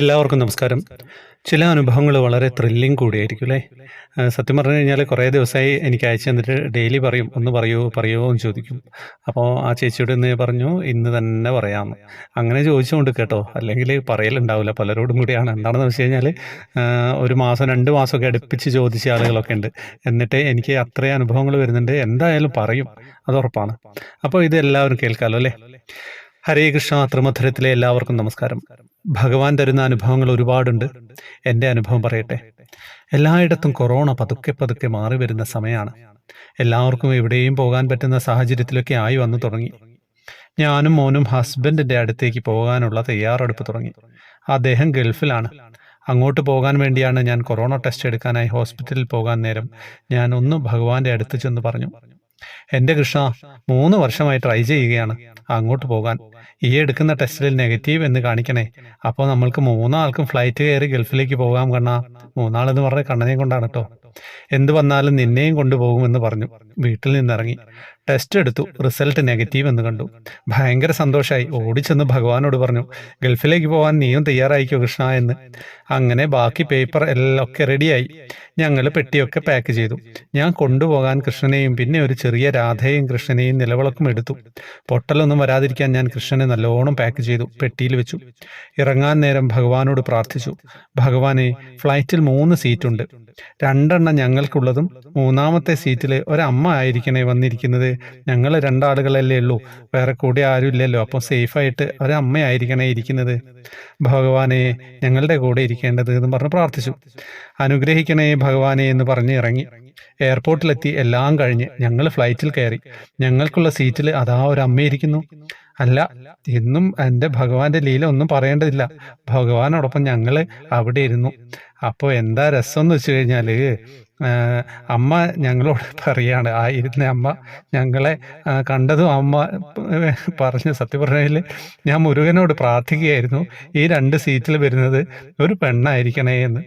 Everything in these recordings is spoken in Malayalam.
എല്ലാവർക്കും നമസ്കാരം. ചില അനുഭവങ്ങൾ വളരെ ത്രില്ലിംഗ് കൂടിയായിരിക്കും അല്ലേ? സത്യം പറഞ്ഞു കഴിഞ്ഞാൽ കുറേ ദിവസമായി എനിക്ക് അയച്ചു തന്നിട്ട് ഡെയിലി പറയും ഒന്ന് പറയുമോ പറയുമോ എന്ന് ചോദിക്കും. അപ്പോൾ ആ ചേച്ചിയോട് ഇന്ന് പറഞ്ഞു ഇന്ന് തന്നെ പറയാമെന്ന് അങ്ങനെ ചോദിച്ചുകൊണ്ട് കേട്ടോ. അല്ലെങ്കിൽ പറയലുണ്ടാവില്ല പലരോടും കൂടിയാണ്. എന്താണെന്ന് വെച്ച് കഴിഞ്ഞാൽ ഒരു മാസം രണ്ട് മാസമൊക്കെ അടുപ്പിച്ച് ചോദിച്ച ആളുകളൊക്കെ ഉണ്ട്. എന്നിട്ട് എനിക്ക് അത്രയും അനുഭവങ്ങൾ വരുന്നുണ്ട്. എന്തായാലും പറയും. അത് ഉറപ്പാണ്. അപ്പോൾ ഇത് എല്ലാവരും കേൾക്കാമല്ലോ അല്ലേ? ഹരേ കൃഷ്ണ ത്രിമധുരത്തിലെ എല്ലാവർക്കും നമസ്കാരം. ഭഗവാൻ തരുന്ന അനുഭവങ്ങൾ ഒരുപാടുണ്ട്. എന്റെ അനുഭവം പറയട്ടെ. എല്ലായിടത്തും കൊറോണ പതുക്കെ പതുക്കെ മാറി വരുന്ന സമയമാണ് എല്ലാവർക്കും എവിടെയും പോകാൻ പറ്റുന്ന സാഹചര്യത്തിലൊക്കെ ആയി വന്നു തുടങ്ങി. ഞാനും മോനും ഹസ്ബൻഡിന്റെ അടുത്തേക്ക് പോകാനുള്ള തയ്യാറെടുപ്പ് തുടങ്ങി. അദ്ദേഹം ഗൾഫിലാണ്. അങ്ങോട്ട് പോകാൻ വേണ്ടിയാണ് ഞാൻ കൊറോണ ടെസ്റ്റ് എടുക്കാനായി ഹോസ്പിറ്റലിൽ പോകാൻ നേരം ഞാൻ ഒന്ന് ഭഗവാന്റെ അടുത്ത് ചെന്ന് പറഞ്ഞു. എന്റെ കൃഷ്ണ മൂന്ന് വർഷമായി ട്രൈ ചെയ്യുകയാണ്. അങ്ങോട്ട് പോകാൻ. ഈ എടുക്കുന്ന ടെസ്റ്റിൽ നെഗറ്റീവ് എന്ന് കാണിക്കണേ. അപ്പോൾ നമ്മൾക്ക് മൂന്നാൾക്കും ഫ്ലൈറ്റ് കയറി ഗൾഫിലേക്ക് പോകാം കണ്ണാ. മൂന്നാളെന്ന് പറഞ്ഞ കണ്ണനെയും കൊണ്ടാണ് കേട്ടോ. എന്ത് വന്നാലും നിന്നെയും കൊണ്ടുപോകുമെന്ന് പറഞ്ഞു. വീട്ടിൽ നിന്നിറങ്ങി. ടെസ്റ്റ് എടുത്തു. റിസൾട്ട് നെഗറ്റീവ് എന്ന് കണ്ടു. ഭയങ്കര സന്തോഷമായി ഓടിച്ചെന്ന് ഭഗവാനോട് പറഞ്ഞു. ഗൾഫിലേക്ക് പോകാൻ നീയും തയ്യാറായിക്കോ കൃഷ്ണ എന്ന്. അങ്ങനെ ബാക്കി പേപ്പർ എല്ലാം ഒക്കെ റെഡിയായി ഞങ്ങൾ പെട്ടിയൊക്കെ പാക്ക് ചെയ്തു. ഞാൻ കൊണ്ടുപോകാൻ കൃഷ്ണനെയും പിന്നെ ഒരു ചെറിയ രാധയും കൃഷ്ണനെയും നിലവിളക്കും എടുത്തു. പൊട്ടലൊന്നും വരാതിരിക്കാൻ ഞാൻ കൃഷ്ണനെ നല്ലോണം പാക്ക് ചെയ്തു പെട്ടിയിൽ വെച്ചു. ഇറങ്ങാൻ നേരം ഭഗവാനോട് പ്രാർത്ഥിച്ചു. ഭഗവാനെ ഫ്ലൈറ്റിൽ മൂന്ന് സീറ്റുണ്ട് രണ്ടെണ്ണം ഞങ്ങൾക്കുള്ളതും മൂന്നാമത്തെ സീറ്റിൽ ഒരമ്മ ആയിരിക്കണേ വന്നിരിക്കുന്നത് ഞങ്ങൾ രണ്ടാളുകളല്ലേ ഉള്ളൂ. വേറെ കൂടെ ആരും ഇല്ലല്ലോ അപ്പോൾ സേഫായിട്ട് ഒരമ്മ ആയിരിക്കണേ ഇരിക്കുന്നത്. ഭഗവാനെ ഞങ്ങളുടെ കൂടെ ഇരിക്കേണ്ടത് എന്ന് പറഞ്ഞ് പ്രാർത്ഥിച്ചു. അനുഗ്രഹിക്കണേ ഭഗവാനെ എന്ന് പറഞ്ഞ് ഇറങ്ങി. എയർപോർട്ടിലെത്തി എല്ലാം കഴിഞ്ഞ് ഞങ്ങൾ ഫ്ലൈറ്റിൽ കയറി. ഞങ്ങൾക്കുള്ള സീറ്റിൽ അതാ ഒരു അമ്മ ഇരിക്കുന്നു. അല്ല എന്നും എന്റെ ഭഗവാന്റെ ലീല ഒന്നും പറയേണ്ടതില്ല. ഭഗവാനോടൊപ്പം ഞങ്ങൾ അവിടെ ഇരുന്നു. അപ്പോൾ എന്താ രസം എന്ന് വെച്ച് കഴിഞ്ഞാൽ അമ്മ ഞങ്ങളോട് പറയാണ് ആ ഇരുന്ന അമ്മ ഞങ്ങളെ കണ്ടതും അമ്മ പറഞ്ഞ സത്യം പറഞ്ഞാൽ ഞാൻ മുരുകനോട് പ്രാർത്ഥിക്കുകയായിരുന്നു ഈ രണ്ട് സീറ്റിൽ വരുന്നത് ഒരു പെണ്ണായിരിക്കണേ എന്ന്.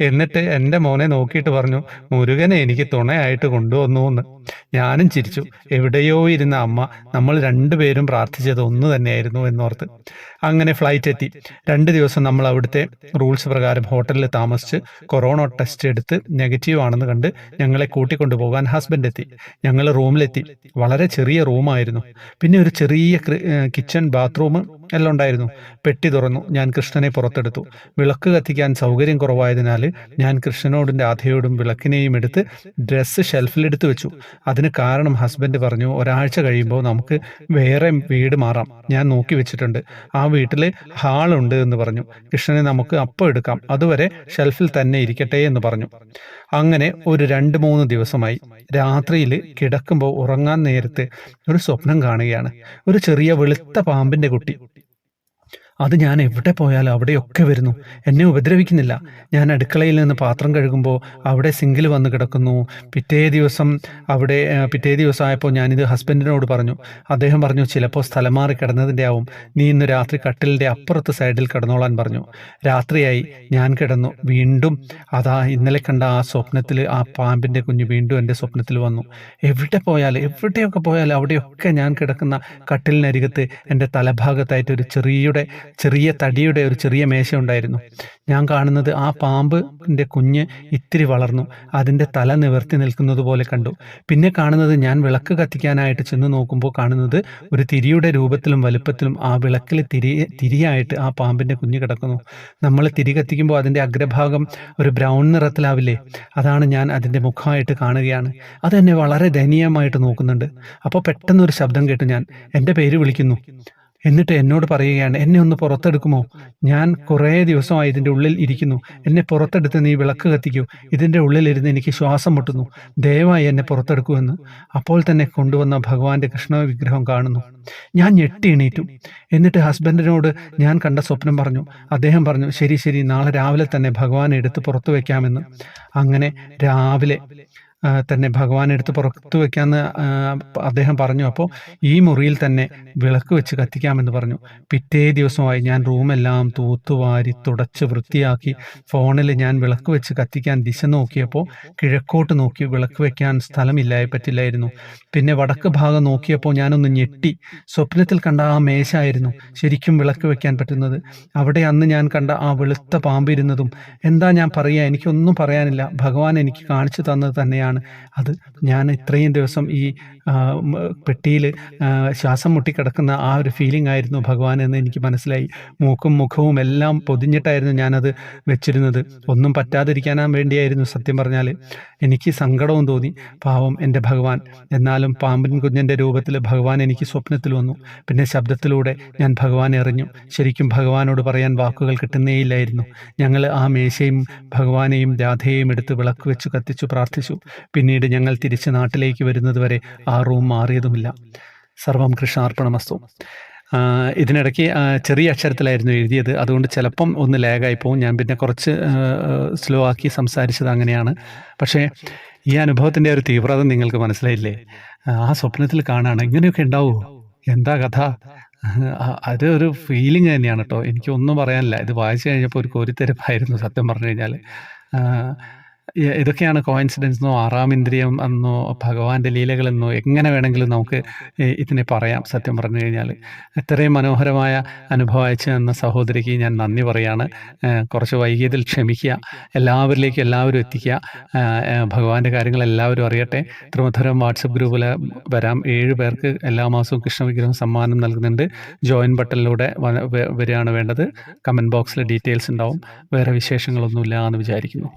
എന്നിട്ട് എന്റെ മോനെ നോക്കിയിട്ട് പറഞ്ഞു മുരുകനെ എനിക്ക് തുണയായിട്ട് കൊണ്ടുവന്നു എന്ന്. ഞാനും ചിരിച്ചു എവിടെയോ ഇരുന്ന അമ്മ നമ്മൾ രണ്ടുപേരും പ്രാർത്ഥിച്ചത് ഒന്ന് തന്നെയായിരുന്നു എന്നോർത്ത്. അങ്ങനെ ഫ്ലൈറ്റ് എത്തി. രണ്ട് ദിവസം നമ്മൾ അവിടുത്തെ റൂൾസ് പ്രകാരം ഹോട്ടലിൽ താമസിച്ച് കൊറോണ ടെസ്റ്റ് എടുത്ത് നെഗറ്റീവ് ആണെന്ന് കണ്ട് ഞങ്ങളെ കൂട്ടിക്കൊണ്ടുപോകാൻ ഹസ്ബൻഡ് എത്തി. ഞങ്ങൾ റൂമിലെത്തി വളരെ ചെറിയ റൂമായിരുന്നു പിന്നെ ഒരു ചെറിയ കിച്ചൺ ബാത്റൂം എല്ലാം ഉണ്ടായിരുന്നു. പെട്ടി തുറന്നു. ഞാൻ കൃഷ്ണനെ പുറത്തെടുത്തു. വിളക്ക് കത്തിക്കാൻ സൗകര്യം കുറവായതിനാൽ ഞാൻ കൃഷ്ണനോടും രാധയോടും വിളക്കിനെയും എടുത്ത് ഡ്രസ്സ് ഷെൽഫിലെടുത്ത് വെച്ചു. അതിന് കാരണം ഹസ്ബൻഡ് പറഞ്ഞു ഒരാഴ്ച കഴിയുമ്പോൾ നമുക്ക് വേറെ വീട് മാറാം. ഞാൻ നോക്കി വെച്ചിട്ടുണ്ട്. ആ വീട്ടിൽ ഹാളുണ്ട് എന്ന് പറഞ്ഞു. കൃഷ്ണനെ നമുക്ക് അപ്പം എടുക്കാം. അതുവരെ ഷെൽഫിൽ തന്നെ ഇരിക്കട്ടെ എന്ന് പറഞ്ഞു. അങ്ങനെ ഒരു രണ്ട് മൂന്ന് ദിവസമായി. രാത്രിയിൽ കിടക്കുമ്പോൾ ഉറങ്ങാൻ നേരത്ത് ഒരു സ്വപ്നം കാണുകയാണ്. ഒരു ചെറിയ വെളുത്ത പാമ്പിന്റെ കുട്ടി. അത് ഞാൻ എവിടെ പോയാലും അവിടെയൊക്കെ വരുന്നു. എന്നെ ഉപദ്രവിക്കുന്നില്ല. ഞാൻ അടുക്കളയിൽ നിന്ന് പാത്രം കഴുകുമ്പോൾ അവിടെ സിങ്കിൽ വന്ന് കിടക്കുന്നു. പിറ്റേ ദിവസം അവിടെ പിറ്റേ ദിവസമായപ്പോൾ ഞാനിത് ഹസ്ബൻഡിനോട് പറഞ്ഞു. അദ്ദേഹം പറഞ്ഞു ചിലപ്പോൾ സ്ഥലം മാറി കിടന്നതിന്റെ ആവും. നീ ഇന്ന് രാത്രി കട്ടിലിന്റെ അപ്പുറത്ത് സൈഡിൽ കിടന്നോളാൻ പറഞ്ഞു. രാത്രിയായി ഞാൻ കിടന്നു. വീണ്ടും അതാ ഇന്നലെ കണ്ട ആ സ്വപ്നത്തിൽ ആ പാമ്പിന്റെ കുഞ്ഞ് വീണ്ടും എന്റെ സ്വപ്നത്തിൽ വന്നു. എവിടെ പോയാലും എവിടെയൊക്കെ പോയാലും അവിടെയൊക്കെ ഞാൻ കിടക്കുന്ന കട്ടിലിനരികത്ത് എന്റെ തലഭാഗത്തായിട്ട് ഒരു ചെറിയുടെ ചെറിയ തടിയുടെ ഒരു ചെറിയ മേശ ഉണ്ടായിരുന്നു. ഞാൻ കാണുന്നത് ആ പാമ്പിന്റെ കുഞ്ഞ് ഇത്തിരി വളർന്നു. അതിന്റെ തല നിവർത്തി നിൽക്കുന്നത് പോലെ കണ്ടു. പിന്നെ കാണുന്നത് ഞാൻ വിളക്ക് കത്തിക്കാനായിട്ട് ചെന്ന് നോക്കുമ്പോൾ കാണുന്നത് ഒരു തിരിയുടെ രൂപത്തിലും വലുപ്പത്തിലും ആ വിളക്കിൽ തിരി തിരിയായിട്ട് ആ പാമ്പിന്റെ കുഞ്ഞ് കിടക്കുന്നു. നമ്മൾ തിരി കത്തിക്കുമ്പോൾ അതിന്റെ അഗ്രഭാഗം ഒരു ബ്രൗൺ നിറത്തിലാവില്ലേ? അതാണ് ഞാൻ അതിന്റെ മുഖമായിട്ട് കാണുകയാണ്. അതെന്നെ വളരെ ദയനീയമായിട്ട് നോക്കുന്നുണ്ട്. അപ്പോൾ പെട്ടെന്നൊരു ശബ്ദം കേട്ടു ഞാൻ. എന്റെ പേര് വിളിക്കുന്നു. എന്നിട്ട് എന്നോട് പറയുകയാണ് എന്നെ ഒന്ന് പുറത്തെടുക്കുമോ? ഞാൻ കുറേ ദിവസമായി ഇതിന്റെ ഉള്ളിൽ ഇരിക്കുന്നു. എന്നെ പുറത്തെടുത്ത് നീ വിളക്ക് കത്തിക്കൂ. ഇതിന്റെ ഉള്ളിലിരുന്ന് എനിക്ക് ശ്വാസം മുട്ടുന്നു. ദയവായി എന്നെ പുറത്തെടുക്കൂ എന്ന്. അപ്പോൾ തന്നെ കൊണ്ടുവന്ന ഭഗവാന്റെ കൃഷ്ണ വിഗ്രഹം കാണുന്നു. ഞാൻ ഞെട്ടി എണീറ്റു. എന്നിട്ട് ഹസ്ബൻഡിനോട് ഞാൻ കണ്ട സ്വപ്നം പറഞ്ഞു. അദ്ദേഹം പറഞ്ഞു ശരി ശരി നാളെ രാവിലെ തന്നെ ഭഗവാനെ എടുത്ത് പുറത്തു വയ്ക്കാമെന്ന് അങ്ങനെ രാവിലെ തന്നെ ഭഗവാൻ എടുത്ത് പുറത്തു വെക്കാമെന്ന് അദ്ദേഹം പറഞ്ഞു. അപ്പോൾ ഈ മുറിയിൽ തന്നെ വിളക്ക് വെച്ച് കത്തിക്കാമെന്ന് പറഞ്ഞു. പിറ്റേ ദിവസമായി ഞാൻ റൂമെല്ലാം തൂത്തുവാരി തുടച്ച് വൃത്തിയാക്കി ഫോണിൽ ഞാൻ വിളക്ക് വെച്ച് കത്തിക്കാൻ ദിശ നോക്കിയപ്പോൾ കിഴക്കോട്ട് നോക്കി വിളക്ക് വെക്കാൻ സ്ഥലമില്ലായി പറ്റില്ലായിരുന്നു. പിന്നെ വടക്ക് ഭാഗം നോക്കിയപ്പോൾ ഞാനൊന്ന് ഞെട്ടി. സ്വപ്നത്തിൽ കണ്ട ആ മേശായിരുന്നു ശരിക്കും വിളക്ക് വെക്കാൻ പറ്റുന്നത്. അവിടെ അന്ന് ഞാൻ കണ്ട ആ വെളുത്ത പാമ്പിരുന്നതും. എന്താ ഞാൻ പറയുക എനിക്കൊന്നും പറയാനില്ല. ഭഗവാൻ എനിക്ക് കാണിച്ചു തന്നത് തന്നെയാണ് അത്. ഞാൻ ഇത്രയും ദിവസം ഈ പെട്ടിയിൽ ശ്വാസം മുട്ടിക്കിടക്കുന്ന ആ ഒരു ഫീലിംഗ് ആയിരുന്നു ഭഗവാൻ എന്ന് എനിക്ക് മനസ്സിലായി. മൂക്കും മുഖവും എല്ലാം പൊതിഞ്ഞിട്ടായിരുന്നു ഞാനത് വെച്ചിരുന്നത്. ഒന്നും പറ്റാതിരിക്കാനാ വേണ്ടിയായിരുന്നു സത്യം പറഞ്ഞാൽ എനിക്ക് സങ്കടവും തോന്നി. പാവം എന്റെ ഭഗവാൻ. എന്നാലും പാമ്പിൻ കുഞ്ഞിന്റെ രൂപത്തിൽ ഭഗവാൻ എനിക്ക് സ്വപ്നത്തിൽ വന്നു. പിന്നെ ശബ്ദത്തിലൂടെ ഞാൻ ഭഗവാനെ അറിഞ്ഞു. ശരിക്കും ഭഗവാനോട് പറയാൻ വാക്കുകൾ കിട്ടുന്നേയില്ലായിരുന്നു. ഞങ്ങൾ ആ മേശയും ഭഗവാനെയും രാധയെയും എടുത്ത് വിളക്ക് വെച്ച് കത്തിച്ചു പ്രാർത്ഥിച്ചു. പിന്നീട് ഞങ്ങൾ തിരിച്ച് നാട്ടിലേക്ക് വരുന്നതുവരെ ആ റൂം മാറിയതുമില്ല. സർവം കൃഷ്ണാർപ്പണമസ്തു. ഇതിനിടയ്ക്ക് ചെറിയ അക്ഷരത്തിലായിരുന്നു എഴുതിയത്. അതുകൊണ്ട് ചിലപ്പം ഒന്ന് ലാഗായി പോകും ഞാൻ പിന്നെ കുറച്ച് സ്ലോ ആക്കി സംസാരിച്ചത് അങ്ങനെയാണ്. പക്ഷേ ഈ അനുഭവത്തിന്റെ ഒരു തീവ്രത നിങ്ങൾക്ക് മനസ്സിലായില്ലേ? ആ സ്വപ്നത്തിൽ കാണാണ്. ഇങ്ങനെയൊക്കെ ഉണ്ടാവുമോ എന്താ കഥ? അത് ഒരു ഫീലിംഗ് തന്നെയാണ് കേട്ടോ എനിക്കൊന്നും പറയാനില്ല. ഇത് വായിച്ചു കഴിഞ്ഞപ്പോൾ ഒരു കോരിത്തെരപ്പായിരുന്നു സത്യം പറഞ്ഞു കഴിഞ്ഞാൽ. ഇതൊക്കെയാണ് കോയിൻസിഡൻസ് എന്നോ ആറാം ഇന്ദ്രിയം എന്നോ ഭഗവാന്റെ ലീലകളെന്നോ എങ്ങനെ വേണമെങ്കിലും നമുക്ക് ഇതിനെ പറയാം സത്യം പറഞ്ഞു കഴിഞ്ഞാൽ ഇത്രയും മനോഹരമായ അനുഭവം അയച്ചു തന്ന സഹോദരിക്ക് ഞാൻ നന്ദി പറയാണ്. കുറച്ച് വൈകിയതിൽ ക്ഷമിക്കുക. എല്ലാവരിലേക്കും എല്ലാവരും എത്തിക്കുക. ഭഗവാന്റെ കാര്യങ്ങൾ എല്ലാവരും അറിയട്ടെ. ത്രിമധുരം വാട്സപ്പ് ഗ്രൂപ്പിൽ വരാം. ഏഴ് പേർക്ക് എല്ലാ മാസവും കൃഷ്ണവിഗ്രഹം സമ്മാനം നൽകുന്നുണ്ട്. ജോയിൻ ബട്ടണിലൂടെ വരികയാണ് വേണ്ടത്. കമന്റ് ബോക്സിൽ ഡീറ്റെയിൽസ് ഉണ്ടാവും. വേറെ വിശേഷങ്ങളൊന്നുമില്ല എന്ന് വിചാരിക്കുന്നു.